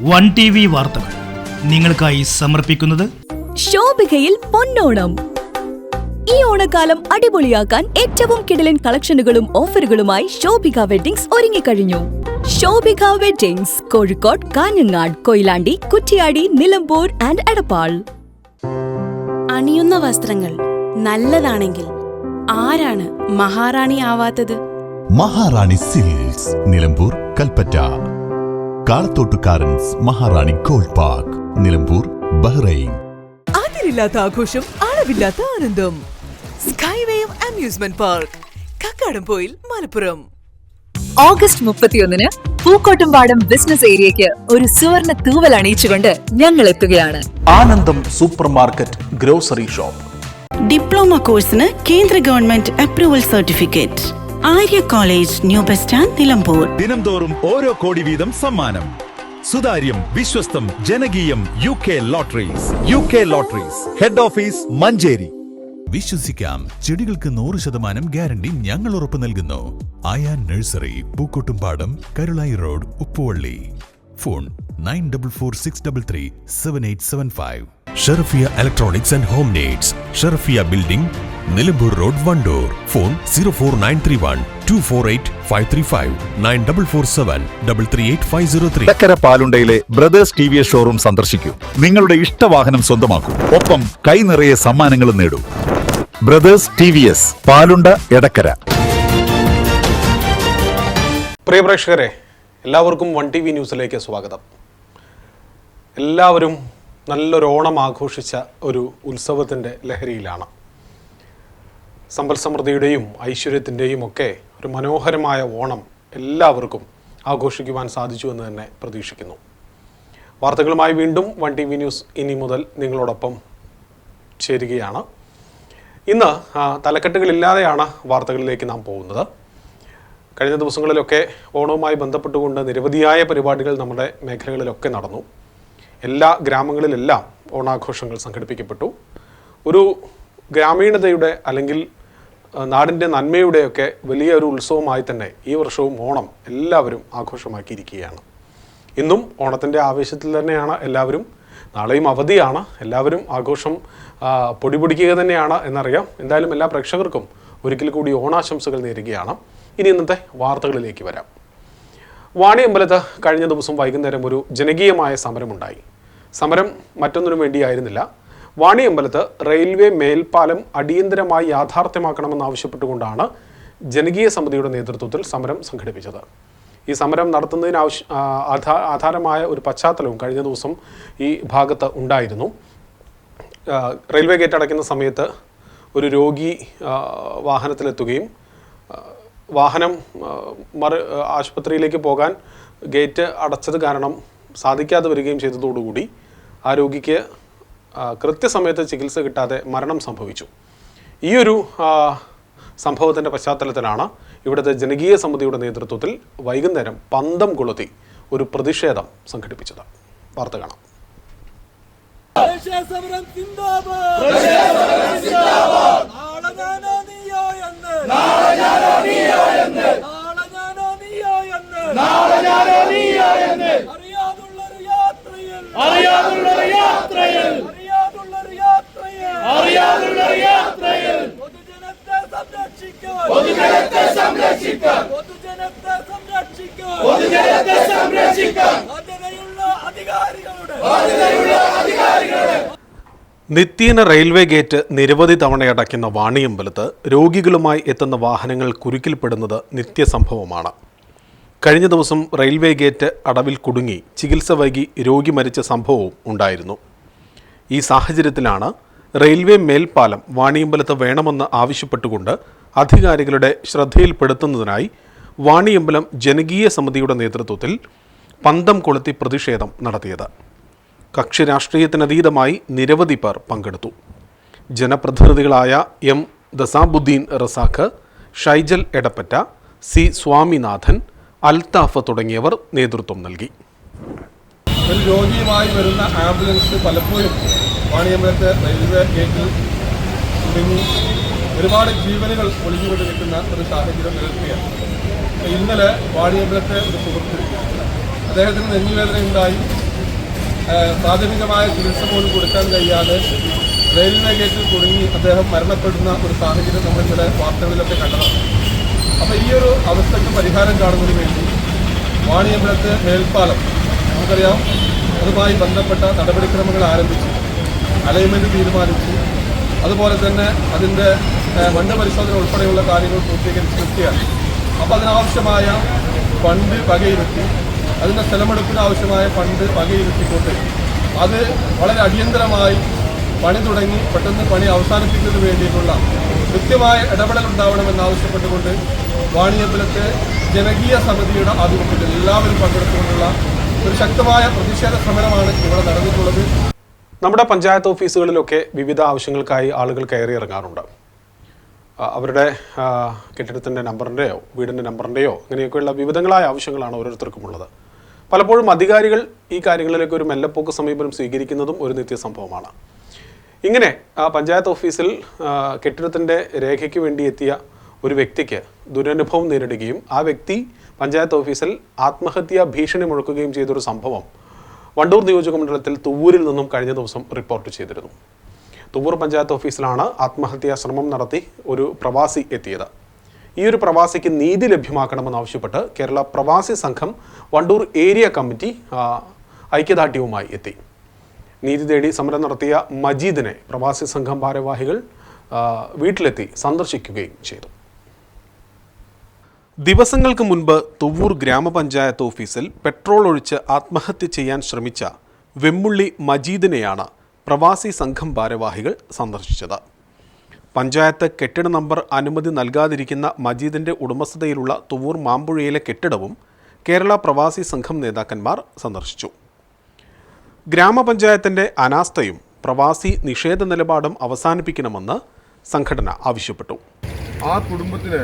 One T V വാർത്തകൾ നിങ്ങൾക്കായി സമർപ്പിക്കുന്നത് ശോഭികയിൽ പൊന്നോണം. ഈ ഓണക്കാലം അടിപൊളിയാക്കാൻ ഏറ്റവും കിടിലൻ കളക്ഷനുകളും ഓഫറുകളുമായി ശോഭിക വെഡിങ്സ് ഒരുങ്ങിക്കഴിഞ്ഞു. Shobhika weddings Kozhikode Kanhangad Koyilandy Kuttiady Nilambur and Edappal. അണിയുന്ന വസ്ത്രങ്ങൾ നല്ലതാണെങ്കിൽ ആരാണ് മഹാറാണി ആവാത്തത്? Maharani silks Nilambur Kalpetta. കാളത്തോട്ടുകാരൻസ് Maharani gold park Nilambur Bahrain. അതിരില്ലാത്ത ആഘോഷം അളവില്ലാത്ത ആനന്ദം. Skywave amusement park Kakkadampoyil Malappuram. August മുപ്പത്തിയൊന്നിന് പൂക്കോട്ടുംപാടം ബിസിനസ് ഏരിയയ്ക്ക് ഒരു സുവർണ തൂവൽ അണിയിച്ചുകൊണ്ട് ഞങ്ങൾ എത്തുകയാണ് ആനന്ദം super market grocery shop. Diploma കോഴ്സിന് കേന്ദ്ര government approval certificate Arya college new bus stand Nilambur. ദിനംതോറും ഓരോ കോടി വീതം സമ്മാനം. സുതാര്യം വിശ്വസ്തം ജനകീയം U K lotteries. U K lotteries. Head office Manjeri. വിശ്വസിക്കാം. ചെടികൾക്ക് നൂറ് ശതമാനം ഗ്യാരണ്ടി ഞങ്ങൾ ഉറപ്പു നൽകുന്നു. Ayan nursery Pookkottumpadam Karulai road Uppuvalli. Phone nine double four six double three seven eight seven five. Sherafiya electronics and home needs. Sherafiya building Nilambur road Vandoor. Phone zero four nine three one two four eight five three five nine double four seven double three eight five zero three Edakkara പാലുണ്ടയിലെ brothers T V S showroom സന്ദർശിക്കൂ. നിങ്ങളുടെ ഇഷ്ടവാഹനം സ്വന്തമാക്കൂ. ഒപ്പം കൈ നിറയെ സമ്മാനങ്ങളും നേടൂ. Brothers T V S Palunda Edakkara. പ്രിയ പ്രേക്ഷകരെ എല്ലാവർക്കും വൺ ടി വി ന്യൂസിലേക്ക് സ്വാഗതം. എല്ലാവരും നല്ലൊരു ഓണം ആഘോഷിച്ച ഒരു ഉത്സവത്തിന്റെ ലഹരിയിലാണ്. സമ്പൽ സമൃദ്ധിയുടെയും ഐശ്വര്യത്തിന്റെയും ഒക്കെ ഒരു മനോഹരമായ ഓണം എല്ലാവർക്കും ആഘോഷിക്കുവാൻ സാധിച്ചു എന്ന് തന്നെ പ്രതീക്ഷിക്കുന്നു. വാർത്തകളുമായി വീണ്ടും വൺ ടി വി ന്യൂസ് ഇനി മുതൽ നിങ്ങളോടൊപ്പം ചേരുകയാണ്. ഇന്ന് തലക്കെട്ടുകളില്ലാതെയാണ് വാർത്തകളിലേക്ക് നാം പോകുന്നത്. കഴിഞ്ഞ ദിവസങ്ങളിലൊക്കെ ഓണവുമായി ബന്ധപ്പെട്ടുകൊണ്ട് നിരവധിയായ പരിപാടികൾ നമ്മുടെ മേഖലകളിലൊക്കെ നടന്നു. എല്ലാ ഗ്രാമങ്ങളിലെല്ലാം ഓണാഘോഷങ്ങൾ സംഘടിപ്പിക്കപ്പെട്ടു. ഒരു ഗ്രാമീണതയുടെ അല്ലെങ്കിൽ നാടിന്റെ നന്മയുടെയൊക്കെ വലിയൊരു ഉത്സവമായി തന്നെ ഈ വർഷവും ഓണം എല്ലാവരും ആഘോഷമാക്കിയിരിക്കുകയാണ്. ഇന്നും ഓണത്തിന്റെ ആവേശത്തിൽ തന്നെയാണ് എല്ലാവരും. നാളെയും അവധിയാണ്. എല്ലാവരും ആഘോഷം പൊടിപൊടിക്കുക തന്നെയാണ് എന്നറിയാം. എന്തായാലും എല്ലാ പ്രേക്ഷകർക്കും ഒരിക്കൽ കൂടി ഓണാശംസകൾ നേരുകയാണ്. ഇനി ഇന്നത്തെ വാർത്തകളിലേക്ക് വരാം. വാണിയമ്പലത്ത് കഴിഞ്ഞ ദിവസം വൈകുന്നേരം ഒരു ജനകീയമായ സമരമുണ്ടായി. സമരം മറ്റൊന്നിനു വേണ്ടിയായിരുന്നില്ല. വാണിയമ്പലത്ത് റെയിൽവേ മേൽപ്പാലം അടിയന്തരമായി യാഥാർത്ഥ്യമാക്കണമെന്നാവശ്യപ്പെട്ടുകൊണ്ടാണ് ജനകീയ സമിതിയുടെ നേതൃത്വത്തിൽ സമരം സംഘടിപ്പിച്ചത്. ഈ സമരം നടത്തുന്നതിന് ആവശ്യ ആധാ ആധാരമായ ഒരു പശ്ചാത്തലവും കഴിഞ്ഞ ദിവസം ഈ ഭാഗത്ത് ഉണ്ടായിരുന്നു. റെയിൽവേ ഗേറ്റ് അടയ്ക്കുന്ന സമയത്ത് ഒരു രോഗി വാഹനത്തിലെത്തുകയും വാഹനം മറ് ആശുപത്രിയിലേക്ക് പോകാൻ ഗേറ്റ് അടച്ചത് കാരണം സാധിക്കാതെ വരികയും ചെയ്തതോടുകൂടി ആ രോഗിക്ക് കൃത്യസമയത്ത് ചികിത്സ കിട്ടാതെ മരണം സംഭവിച്ചു. ഈ ഒരു സംഭവത്തിന്റെ പശ്ചാത്തലത്തിലാണ് ഇവിടുത്തെ ജനകീയ സമിതിയുടെ നേതൃത്വത്തിൽ വൈകുന്നേരം പന്തം കൊളുത്തി ഒരു പ്രതിഷേധം സംഘടിപ്പിച്ചത്. വാർത്ത കാണാം. പൊതുജനത്തെ സംരക്ഷിക്കാൻ. പൊതുജനത്തെ സംരക്ഷിക്കാൻ. പൊതുജനത്തെ സംരക്ഷിക്കാൻ. ബാധ്യതയുള്ള അധികാരികളുടെ. ബാധ്യതയുള്ള അധികാരികളുടെ. നിത്യേന റെയിൽവേ ഗേറ്റ് നിരവധി തവണ അടയ്ക്കുന്ന വാണിയമ്പലത്ത് രോഗികളുമായി എത്തുന്ന വാഹനങ്ങൾ കുരുക്കിൽപ്പെടുന്നത് നിത്യസംഭവമാണ്. കഴിഞ്ഞ ദിവസം റെയിൽവേ ഗേറ്റ് അടവിൽ കുടുങ്ങി ചികിത്സ വൈകി രോഗി മരിച്ച സംഭവവും ഉണ്ടായിരുന്നു. ഈ സാഹചര്യത്തിലാണ് റെയിൽവേ മേൽപ്പാലം വാണിയമ്പലത്ത് വേണമെന്ന് ആവശ്യപ്പെട്ടുകൊണ്ട് അധികാരികളുടെ ശ്രദ്ധയിൽപ്പെടുത്തുന്നതിനായി വാണിയമ്പലം ജനകീയ സമിതിയുടെ നേതൃത്വത്തിൽ പന്തം കൊളുത്തി പ്രതിഷേധം നടത്തിയത്. കക്ഷി രാഷ്ട്രീയത്തിനതീതമായി നിരവധി പേർ പങ്കെടുത്തു. ജനപ്രതിനിധികളായ എം ദസാബുദ്ദീൻ റസാഖ് ഷൈജൽ എടപ്പറ്റ സി സ്വാമിനാഥൻ അൽത്താഫ് തുടങ്ങിയവർ നേതൃത്വം നൽകി. ഒരു രോഗിയുമായി വരുന്ന ആംബുലൻസ് പലപ്പോഴും വാണിയമ്പലത്തെ റെയിൽവേ ഗേറ്റിൽ തുടങ്ങി ഒരുപാട് ജീവനുകൾ ഒളിഞ്ഞുകൊണ്ട് നിൽക്കുന്ന ഒരു സാഹചര്യം നിലനിൽക്കുകയാണ്. ഇന്നലെ വാണിയമ്പലത്തെ ഒരു സുഹൃത്ത് അദ്ദേഹത്തിന് നെഞ്ഞുവേദന ഉണ്ടായി. പ്രാഥമികമായ ചികിത്സ പോലും കൊടുക്കാൻ കഴിയാതെ റെയിൽവേ ഗേറ്റിൽ കുടുങ്ങി അദ്ദേഹം മരണപ്പെടുന്ന ഒരു സാഹചര്യം നമ്മൾ ചില വാർത്തകളിലൊക്കെ കണ്ടതാണ്. അപ്പോൾ ഈ ഒരു അവസ്ഥയ്ക്ക് പരിഹാരം കാണുന്നതിന് വേണ്ടി വാണിയമ്പലത്ത് മേൽപ്പാലം നമുക്കറിയാം അതുമായി ബന്ധപ്പെട്ട നടപടിക്രമങ്ങൾ ആരംഭിച്ചു. അലൈൻമെന്റ് തീരുമാനിച്ചു. അതുപോലെ തന്നെ അതിന്റെ ഫണ്ട് പരിശോധന ഉൾപ്പെടെയുള്ള കാര്യങ്ങൾ പൂർത്തീകരിച്ച് വൃത്തിയാക്കി അപ്പോൾ അതിനാവശ്യമായ ഫണ്ട് വകയിരുത്തി അതിന്റെ സ്ഥലമെടുപ്പിന് ആവശ്യമായ ഫണ്ട് വകയിരുത്തിക്കൊണ്ട് അത് വളരെ അടിയന്തരമായി പണി തുടങ്ങി പെട്ടെന്ന് പണി അവസാനിപ്പിക്കുന്നതിന് വേണ്ടിയിട്ടുള്ള കൃത്യമായ ഇടപെടൽ ഉണ്ടാവണമെന്നാവശ്യപ്പെട്ടുകൊണ്ട് വാണിയമ്പലത്തെ ജനകീയ സമിതിയുടെ ആഭിമുഖ്യത്തിൽ എല്ലാവരും പങ്കെടുത്തുകൊണ്ടുള്ള ഒരു ശക്തമായ പ്രതിഷേധ സമരമാണ് ഇവിടെ നടന്നിട്ടുള്ളത്. നമ്മുടെ പഞ്ചായത്ത് ഓഫീസുകളിലൊക്കെ വിവിധ ആവശ്യങ്ങൾക്കായി ആളുകൾ കയറി ഇറങ്ങാറുണ്ട്. അവരുടെ കെട്ടിടത്തിന്റെ നമ്പറിന്റെയോ വീടിന്റെ നമ്പറിന്റെയോ അങ്ങനെയൊക്കെയുള്ള വിവിധങ്ങളായ ആവശ്യങ്ങളാണ് ഓരോരുത്തർക്കും ഉള്ളത് പലപ്പോഴും അധികാരികൾ ഈ കാര്യങ്ങളിലേക്ക് ഒരു മെല്ലപ്പോക്ക് സമീപനം സ്വീകരിക്കുന്നതും ഒരു നിത്യ സംഭവമാണ് ഇങ്ങനെ പഞ്ചായത്ത് ഓഫീസിൽ കെട്ടിടത്തിന്റെ രേഖയ്ക്ക് വേണ്ടി എത്തിയ ഒരു വ്യക്തിക്ക് ദുരനുഭവം നേരിടുകയും ആ വ്യക്തി പഞ്ചായത്ത് ഓഫീസിൽ ആത്മഹത്യാ ഭീഷണി മുഴക്കുകയും ചെയ്തൊരു സംഭവം വണ്ടൂർ നിയോജകമണ്ഡലത്തിൽ തുവൂരിൽ നിന്നും കഴിഞ്ഞ ദിവസം റിപ്പോർട്ട് ചെയ്തിരുന്നു. തുവൂർ പഞ്ചായത്ത് ഓഫീസിലാണ് ആത്മഹത്യാ ശ്രമം നടത്തി ഒരു പ്രവാസി എത്തിയത്. ഈ ഒരു പ്രവാസിക്ക് നീതി ലഭ്യമാക്കണമെന്നാവശ്യപ്പെട്ട് കേരള പ്രവാസി സംഘം വണ്ടൂർ ഏരിയ കമ്മിറ്റി ഐക്യദാർഢ്യവുമായി എത്തി. നീതി തേടി സമരം നടത്തിയ മജീദിനെ പ്രവാസി സംഘം ഭാരവാഹികൾ വീട്ടിലെത്തി സന്ദർശിക്കുകയും ചെയ്തു. ദിവസങ്ങൾക്ക് മുൻപ് തൊവൂർ ഗ്രാമപഞ്ചായത്ത് ഓഫീസിൽ പെട്രോൾ ഒഴിച്ച് ആത്മഹത്യ ചെയ്യാൻ ശ്രമിച്ച വെമ്മുള്ളി മജീദിനെയാണ് പ്രവാസി സംഘം ഭാരവാഹികൾ സന്ദർശിച്ചത്. പഞ്ചായത്ത് കെട്ടിട നമ്പർ അനുമതി നൽകാതിരിക്കുന്ന മജീദിന്റെ ഉടമസ്ഥതയിലുള്ള തൊവൂർ മാമ്പുഴയിലെ കെട്ടിടവും കേരള പ്രവാസി സംഘം നേതാക്കന്മാർ സന്ദർശിച്ചു. ഗ്രാമപഞ്ചായത്തിന്റെ അനാസ്ഥയും പ്രവാസി നിഷേധ നിലപാടും അവസാനിപ്പിക്കണമെന്ന് സംഘടന ആവശ്യപ്പെട്ടു. ആ കുടുംബത്തിന്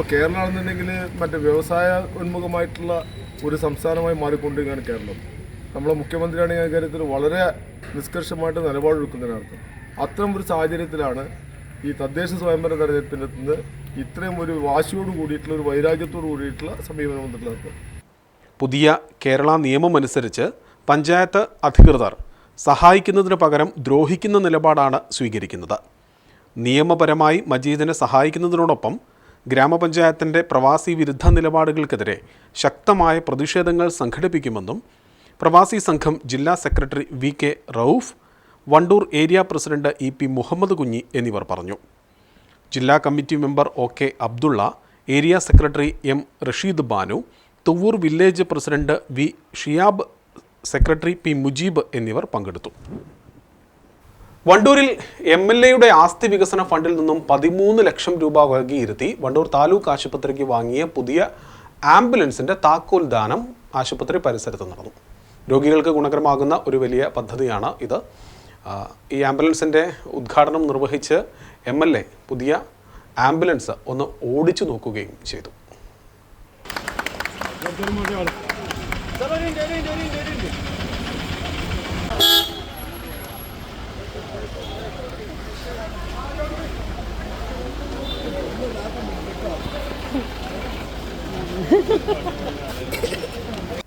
ഇപ്പോൾ കേരളം ആണെന്നുണ്ടെങ്കിൽ മറ്റേ വ്യവസായ ഉന്മുഖമായിട്ടുള്ള ഒരു സംസ്ഥാനമായി മാറിക്കൊണ്ടിരിക്കുകയാണ് കേരളം. നമ്മളെ മുഖ്യമന്ത്രിയാണെങ്കിൽ കാര്യത്തിൽ വളരെ നിഷ്കർഷമായിട്ട് നിലപാടെടുക്കുന്നതിനർത്ഥം അത്തരം ഒരു സാഹചര്യത്തിലാണ് ഈ തദ്ദേശ സ്വയംഭരണ തെരഞ്ഞെടുപ്പിന്റെ നിന്ന് ഇത്രയും ഒരു വാശിയോട് കൂടിയിട്ടുള്ള ഒരു വൈരാഗ്യത്തോട് കൂടിയിട്ടുള്ള സമീപനം വന്നിട്ടുള്ളത്. പുതിയ കേരള നിയമമനുസരിച്ച് പഞ്ചായത്ത് അധികൃതർ സഹായിക്കുന്നതിന് പകരം ദ്രോഹിക്കുന്ന നിലപാടാണ് സ്വീകരിക്കുന്നത്. നിയമപരമായി മജീദിനെ സഹായിക്കുന്നതിനോടൊപ്പം ഗ്രാമപഞ്ചായത്തിന്റെ പ്രവാസി വിരുദ്ധ നിലപാടുകൾക്കെതിരെ ശക്തമായ പ്രതിഷേധങ്ങൾ സംഘടിപ്പിക്കുമെന്നും പ്രവാസി സംഘം ജില്ലാ secretary V K Rauf Wandoor area president E P Muhammad Kunhi എന്നിവർ പറഞ്ഞു. ജില്ലാ committee member O K Abdulla area secretary M Rasheed Banu Thuvvur village president V Shiyab secretary P Mujeeb എന്നിവർ പങ്കെടുത്തു. വണ്ടൂരിൽ എം എൽ എയുടെ ആസ്തി വികസന ഫണ്ടിൽ നിന്നും പതിമൂന്ന് ലക്ഷം രൂപ വകയിരുത്തി വണ്ടൂർ താലൂക്ക് ആശുപത്രിക്ക് വാങ്ങിയ പുതിയ ആംബുലൻസിന്റെ താക്കോൽ ദാനം ആശുപത്രി പരിസരത്ത് നടന്നു. രോഗികൾക്ക് ഗുണകരമാകുന്ന ഒരു വലിയ പദ്ധതിയാണ് ഇത്. ഈ ആംബുലൻസിന്റെ ഉദ്ഘാടനം നിർവഹിച്ച് എം എൽ എ പുതിയ ആംബുലൻസ് ഒന്ന് ഓടിച്ചു നോക്കുകയും ചെയ്തു.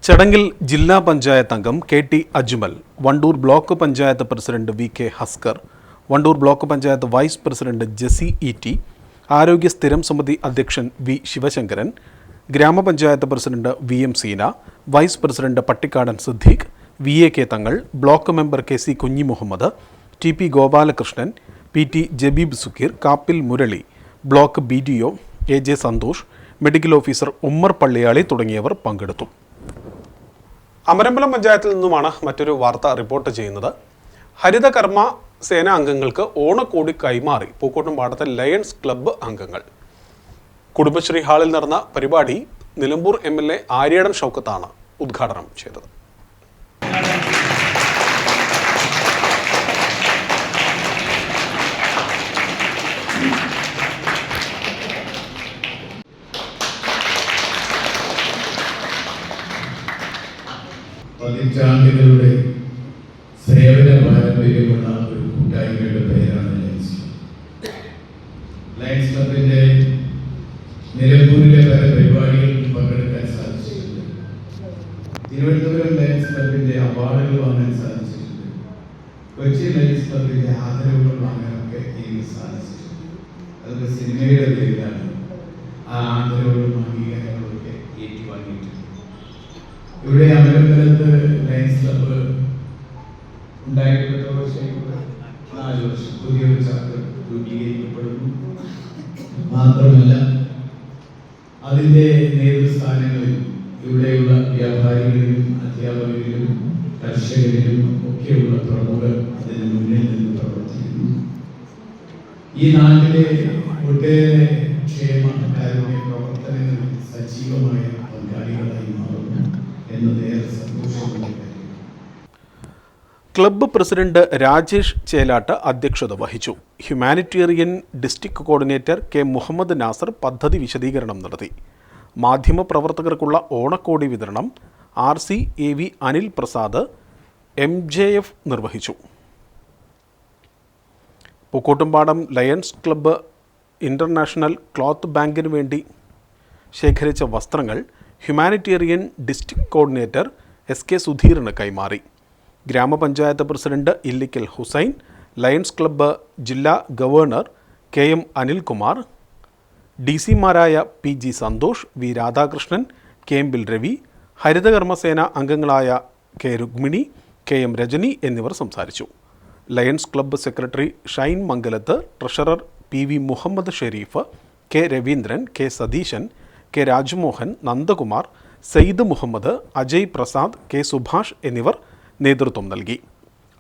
ചടങ്ങിൽ ജില്ലാ പഞ്ചായത്ത് അംഗം K T Ajmal Wandoor block panchayat president V K Haskar Wandoor block panchayat vice president Jessy E T ആരോഗ്യ സ്ഥിരം സമിതി അധ്യക്ഷൻ വി ശിവശങ്കരൻ ഗ്രാമപഞ്ചായത്ത് president V M Seena vice president Pattikkadan Siddique V A K Thangal block member K C Kunhi Muhammad T P Gopalakrishnan P T Jabeeb Sukkeer Kappil Murali block B D O A J Santhosh medical officer Ummer Palliyali തുടങ്ങിയവർ പങ്കെടുത്തു. അമരമ്പലം പഞ്ചായത്തിൽ നിന്നുമാണ് മറ്റൊരു വാർത്ത report ചെയ്യുന്നത്. ഹരിതകർമ്മ സേന അംഗങ്ങൾക്ക് ഓണക്കോടി കൈമാറി. പൂക്കോട്ടുംപാടത്തെ ലയൺസ് ക്ലബ്ബ് അംഗങ്ങൾ. കുടുംബശ്രീ ഹാളിൽ നടന്ന പരിപാടി Nilambur M L A Aryadan ഷൗക്കത്താണ് ഉദ്ഘാടനം ചെയ്തത്. പതിറ്റാണ്ടുകളുടെ സേവന പാരമ്പര്യമുള്ള ഒരു കൂട്ടായ്മയുടെ പേരാണ് ലയൻസ് ക്ലബ്. ലയൻസ് ക്ലബിന്റെ നിലമ്പൂരിലെ പല പരിപാടികളിൽ പങ്കെടുക്കാൻ സാധിച്ചിട്ടുണ്ട്. തിരുവനന്തപുരം ലയൻസ് ക്ലബിന്റെ അവാർഡുകൾ വാങ്ങാൻ സാധിച്ചിട്ടുണ്ട്. കൊച്ചി ലയൻസ് ക്ലബിന്റെ ആദരവുകൾ വാങ്ങാനൊക്കെ എനിക്ക് സാധിച്ചിട്ടുണ്ട്. അതൊക്കെ സിനിമയുടെ പേരിലാണ് ആ ആദരവുകളും അംഗീകാരങ്ങളും ഇവിടെ അമരമ്പലത്ത് ലയൻസ് ക്ലബ്ബ് ഉണ്ടായിട്ട് എത്ര വർഷമായി നാല് വർഷം. പുതിയൊരു ചാപ്റ്റർ രൂപീകരിക്കപ്പെടുന്നു. മാത്രമല്ല അതിന്റെ നേതൃസ്ഥാനങ്ങളിൽ ഇവിടെയുള്ള വ്യാപാരികളിലും അധ്യാപകരിലും കർഷകരിലും ഒക്കെയുള്ള പ്രമുഖർ അതിന് മുന്നിൽ നിന്ന് പ്രവർത്തിക്കുന്നു. ഈ നാട്ടിലെ ഒട്ടേറെ ക്ഷേമ കാരുണ്യ പ്രവർത്തനങ്ങളിൽ സജീവമായ ക്ലബ്ബ് പ്രസിഡന്റ് രാജേഷ് ചേലാട്ട് അധ്യക്ഷത വഹിച്ചു. Humanitarian district coordinator K Muhammad Nasar പദ്ധതി വിശദീകരണം നടത്തി. മാധ്യമപ്രവർത്തകർക്കുള്ള ഓണക്കോടി വിതരണം R C A V Anil Prasad M J F നിർവഹിച്ചു. Pookkottumpadam lions club international cloth ബാങ്കിന് വേണ്ടി ശേഖരിച്ച വസ്ത്രങ്ങൾ humanitarian district coordinator S K സുധീറിന് കൈമാറി. ഗ്രാമപഞ്ചായത്ത് president Illikkal Hussain lions club ജില്ലാ governor K M Anilkumar D സിമാരായ P G Santhosh V Radhakrishnan K M bill Ravi ഹരിതകർമ്മസേന അംഗങ്ങളായ K Rukmini K M Rajani എന്നിവർ സംസാരിച്ചു. Lions club secretary Shine Mangalath treasurer P V Muhammad Shareef K Raveendran K Satheesan K Rajmohan Nandakumar Sayed Muhammad Ajay Prasad K Subhash എന്നിവർ നേതൃത്വം നൽകി.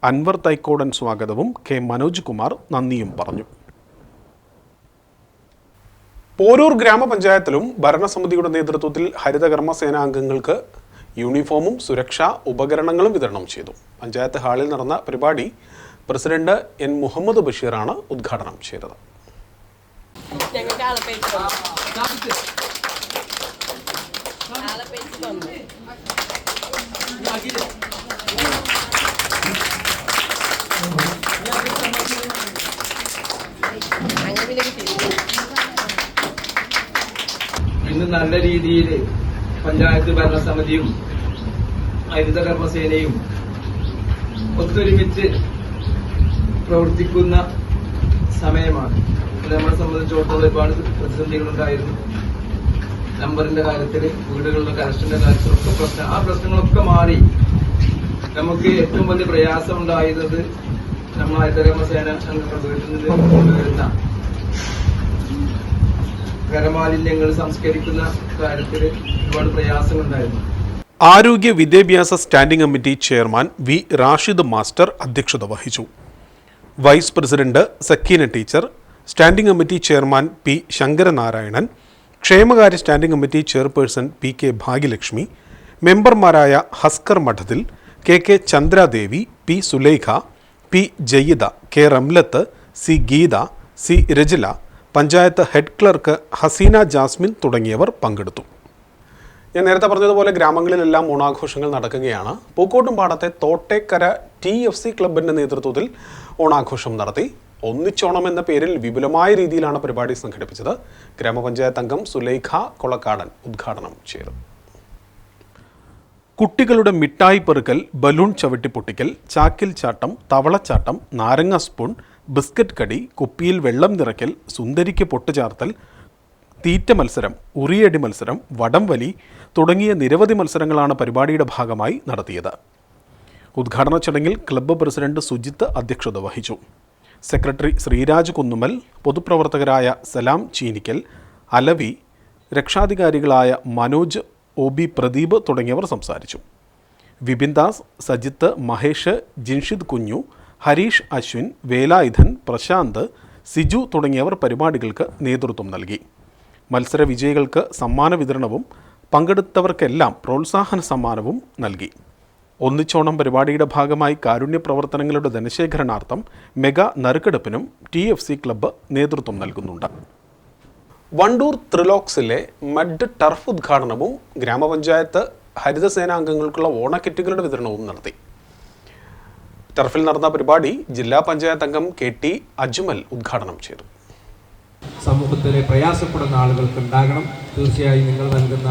അൻവർ തൈക്കോടൻ സ്വാഗതവും K Manoj Kumar നന്ദിയും പറഞ്ഞു. പോരൂർ ഗ്രാമപഞ്ചായത്തിലും ഭരണസമിതിയുടെ നേതൃത്വത്തിൽ ഹരിതകർമ്മ സേനാംഗങ്ങൾക്ക് യൂണിഫോമും സുരക്ഷാ ഉപകരണങ്ങളും വിതരണം ചെയ്തു. പഞ്ചായത്ത് ഹാളിൽ നടന്ന പരിപാടി പ്രസിഡന്റ് എൻ മുഹമ്മദ് ബഷീറാണ് ഉദ്ഘാടനം ചെയ്തത്. ഞങ്ങൾക്ക് നല്ല രീതിയിൽ പഞ്ചായത്ത് ഭരണസമിതിയും ഹരിത കർമ്മസേനയും ഒത്തൊരുമിച്ച് പ്രവർത്തിക്കുന്ന സമയമാണ്. നമ്മളെ സംബന്ധിച്ചിടത്തോളം ഒരുപാട് പ്രതിസന്ധികളുണ്ടായിരുന്നു. നമ്പറിന്റെ കാര്യത്തിൽ വീടുകളുടെ കണക്ഷന്റെ കാര്യത്തിലൊക്കെ പ്രശ്നം ആ പ്രശ്നങ്ങളൊക്കെ മാറി. നമുക്ക് ഏറ്റവും വലിയ പ്രയാസം ഉണ്ടായിരുന്നത് നമ്മൾ ഹരിതകർമ്മസേന അംഗങ്ങൾ വീട്ടിൽ നിന്ന് കൊണ്ടുവരുന്ന ഖരമാലിന്യങ്ങൾ സംസ്കരിക്കുന്ന കാര്യത്തിൽ ഒരുപാട് പ്രയാസമുണ്ടായിരുന്നു ആരോഗ്യ വിദ്യാഭ്യാസ standing committee chairman V Rashid master അധ്യക്ഷത വഹിച്ചു. Vice president Sakeena teacher standing committee chairman P Sankaranarayanan ക്ഷേമകാര്യ standing committee chairperson P K Bhagyalakshmi മെമ്പർമാരായ Haskar Madathil K K Chandradevi P Sulekha P Jayitha K Ramlath C Geetha C Rajila panchayat head clerk Haseena Jasmine തുടങ്ങിയവർ പങ്കെടുത്തു. ഞാൻ നേരത്തെ പറഞ്ഞതുപോലെ ഗ്രാമങ്ങളിലെല്ലാം ഓണാഘോഷങ്ങൾ നടക്കുകയാണ്. പൂക്കോട്ടും പാടത്തെ Thottekkara T F C ക്ലബിന്റെ നേതൃത്വത്തിൽ ഓണാഘോഷം നടത്തി. ഒന്നിച്ചോണം എന്ന പേരിൽ വിപുലമായ രീതിയിലാണ് പരിപാടി സംഘടിപ്പിച്ചത്. ഗ്രാമപഞ്ചായത്ത് അംഗം സുലൈഖ കൊളക്കാടൻ ഉദ്ഘാടനം ചെയ്തു. കുട്ടികളുടെ മിഠായി പെറുക്കൽ ബലൂൺ ചവിട്ടിപ്പൊട്ടിക്കൽ ചാക്കിൽ ചാട്ടം തവളച്ചാട്ടം നാരങ്ങ സ്പൂൺ ബിസ്ക്കറ്റ് കടി കുപ്പിയിൽ വെള്ളം നിറയ്ക്കൽ സുന്ദരിക്ക് പൊട്ടുചാർത്തൽ തീറ്റ മത്സരം ഉറിയടി മത്സരം വടംവലി തുടങ്ങിയ നിരവധി മത്സരങ്ങളാണ് പരിപാടിയുടെ ഭാഗമായി നടത്തിയത്. ഉദ്ഘാടന ചടങ്ങിൽ ക്ലബ്ബ് പ്രസിഡന്റ് സുജിത്ത് അധ്യക്ഷത വഹിച്ചു. സെക്രട്ടറി ശ്രീരാജ് കുന്നുമൽ പൊതുപ്രവർത്തകരായ സലാം ചീനിക്കൽ അലവി രക്ഷാധികാരികളായ മനോജ് ഒ ബി പ്രദീപ് തുടങ്ങിയവർ സംസാരിച്ചു. വിപിൻ ദാസ് സജിത്ത് മഹേഷ് ജിൻഷിദ് കുഞ്ഞു ഹരീഷ് അശ്വിൻ വേലായുധൻ പ്രശാന്ത് സിജു തുടങ്ങിയവർ പരിപാടികൾക്ക് നേതൃത്വം നൽകി. മത്സര വിജയികൾക്ക് സമ്മാന വിതരണവും പങ്കെടുത്തവർക്കെല്ലാം പ്രോത്സാഹന സമ്മാനവും നൽകി. ഒന്നിച്ചോണം പരിപാടിയുടെ ഭാഗമായി കാരുണ്യ പ്രവർത്തനങ്ങളുടെ ധനശേഖരണാർത്ഥം മെഗാ നറുക്കെടുപ്പിനും ടി എഫ് സി ക്ലബ്ബ് നേതൃത്വം നൽകുന്നുണ്ട്. വണ്ടൂർ ത്രിലോക്സിലെ മഡ് ടർഫ് ഉദ്ഘാടനവും ഗ്രാമപഞ്ചായത്ത് ഹരിതസേനാംഗങ്ങൾക്കുള്ള ഓണക്കിറ്റുകളുടെ വിതരണവും നടത്തി. ടർഫിൽ നടന്ന പരിപാടി ജില്ലാ പഞ്ചായത്ത് അംഗം കെ ടി അജ്മൽ ഉദ്ഘാടനം ചെയ്തു. സമൂഹത്തിലെ പ്രയാസപ്പെടുന്ന ആളുകൾക്ക് ഉണ്ടാകണം. തീർച്ചയായും നിങ്ങൾ നൽകുന്ന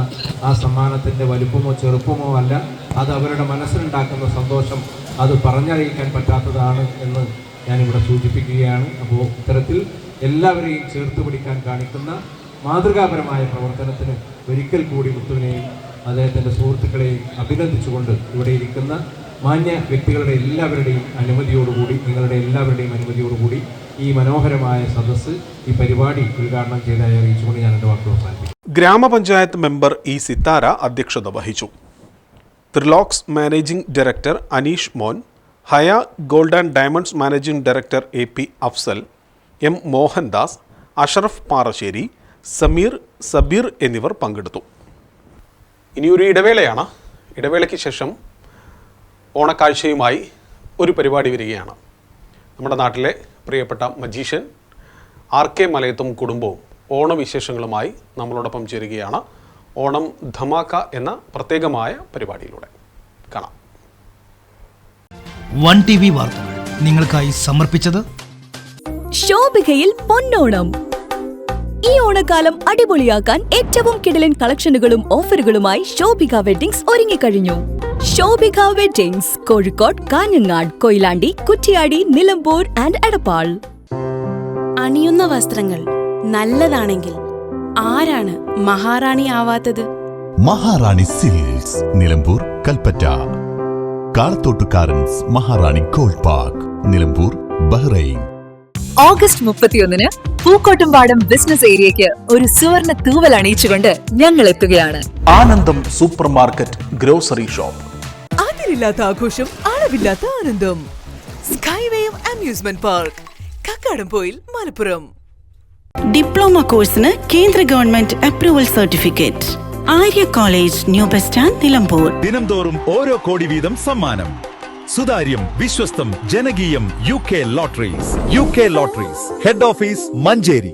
ആ സമ്മാനത്തിന്റെ വലുപ്പമോ ചെറുപ്പമോ അല്ല അത് അവരുടെ മനസ്സിലുണ്ടാക്കുന്ന സന്തോഷം അത് പറഞ്ഞറിയിക്കാൻ പറ്റാത്തതാണ് എന്ന് ഞാനിവിടെ സൂചിപ്പിക്കുകയാണ്. അപ്പോൾ ഇത്തരത്തിൽ എല്ലാവരെയും ചേർത്ത് പിടിക്കാൻ കാണിക്കുന്ന മാതൃകാപരമായ പ്രവർത്തനത്തിന് ഒരിക്കൽ കൂടി മുത്തുവിനെയും അദ്ദേഹത്തിന്റെ സുഹൃത്തുക്കളെയും അഭിനന്ദിച്ചുകൊണ്ട് ഇവിടെ ഇരിക്കുന്ന മാന്യ വ്യക്തികളുടെ എല്ലാവരുടെയും അനുമതിയോടുകൂടി നിങ്ങളുടെ എല്ലാവരുടെയും അനുമതിയോടുകൂടി ഈ മനോഹരമായ സദസ്സ് ഈ പരിപാടി ഉദ്ഘാടനം ചെയ്തതായി അറിയിച്ചുകൊണ്ട് ഞാൻ എന്റെ വാക്കുകൾ ഗ്രാമപഞ്ചായത്ത് മെമ്പർ ഇ സിത്താര അധ്യക്ഷത വഹിച്ചു. ത്രിലോക്സ് managing director Aneesh Mon Haya gold and diamonds managing director A P Afsal M Mohandas Ashraf Parassery Sameer Sabeer എന്നിവർ പങ്കെടുത്തു. ഇനിയൊരു ഇടവേളയാണ്. ഇടവേളയ്ക്ക് ശേഷം ഓണക്കാഴ്ചയുമായി ഒരു പരിപാടി വരികയാണ്. നമ്മുടെ നാട്ടിലെ പ്രിയപ്പെട്ട മജീഷ്യൻ ആർ കെ മലയത്തും കുടുംബവും ഓണവിശേഷങ്ങളുമായി നമ്മളോടൊപ്പം ചേരുകയാണ്. ഓണം ധമാക്ക എന്ന പ്രത്യേകമായ പരിപാടിയിലൂടെ. കാണാം. വൺ ടി വി വാർത്തകൾ നിങ്ങൾക്കായി സമർപ്പിച്ചത് ശോഭികയിൽ പൊന്നോണം. ഈ ഓണക്കാലം അടിപൊളിയാക്കാൻ ഏറ്റവും കിടലൻ കളക്ഷനുകളും ഓഫറുകളുമായി ശോഭിക വെഡിങ്സ് ഒരുങ്ങിക്കഴിഞ്ഞു. Shobhika weddings Kozhikode Kanhangad Koyilandy Kuttiady Nilambur and Edappal. അണിയുന്ന വസ്ത്രങ്ങൾ നല്ലതാണെങ്കിൽ ആരാണ് മഹാറാണി ആവാത്തത്? Maharani silks Nilambur Kalpetta. കാളത്തോട്ടുകാരൻസ് Maharani gold park Nilambur Bahrain. August മുപ്പത്തിയൊന്നിന് പൂക്കോട്ടുംപാടം ബിസിനസ് ഏരിയയ്ക്ക് ഒരു സുവർണ തൂവൽ അണിയിച്ചുകൊണ്ട് ഞങ്ങൾ എത്തുകയാണ്. Anandam supermarket grocery shop. അതിരില്ലാത്ത ആഘോഷം അളവില്ലാത്ത ആനന്ദം. സ്കൈവേയും amusement park Kakkadampoyil Malappuram. Diploma കോഴ്സിന് കേന്ദ്ര government approval certificate. Arya college new bus stand Nilambur. ദിനംതോറും ഓരോ കോടി വീതം സമ്മാനം. സുതാര്യം വിശ്വസ്തം ജനകീയം U K lotteries. U K lotteries. Head office Manjeri.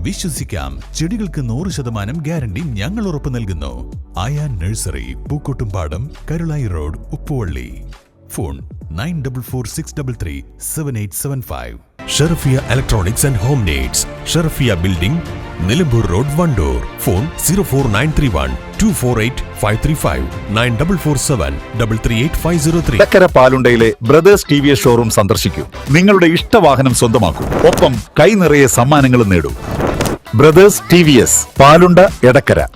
വിശ്വസിക്കാം. ചെടികൾക്ക് നൂറ് ശതമാനം ഗ്യാരണ്ടി ഞങ്ങൾ ഉറപ്പു നൽകുന്നു. Ayan nursery Pookkottumpadam Karulai road Uppuvalli. Phone nine double four six double three seven eight seven five. Sherafiya electronics and home needs. Sherafiya building Nilambur road Wandoor. Phone zero four nine three one two four eight five three five. Nine double four seven double three eight five zero three. ചക്കര പാലുണ്ടയിലെ brothers T V S showroom സന്ദർശിക്കൂ. നിങ്ങളുടെ ഇഷ്ടവാഹനം സ്വന്തമാക്കൂ. ഒപ്പം കൈ നിറയെ സമ്മാനങ്ങളും നേടൂ. Brothers T V S Palunda Edakkara.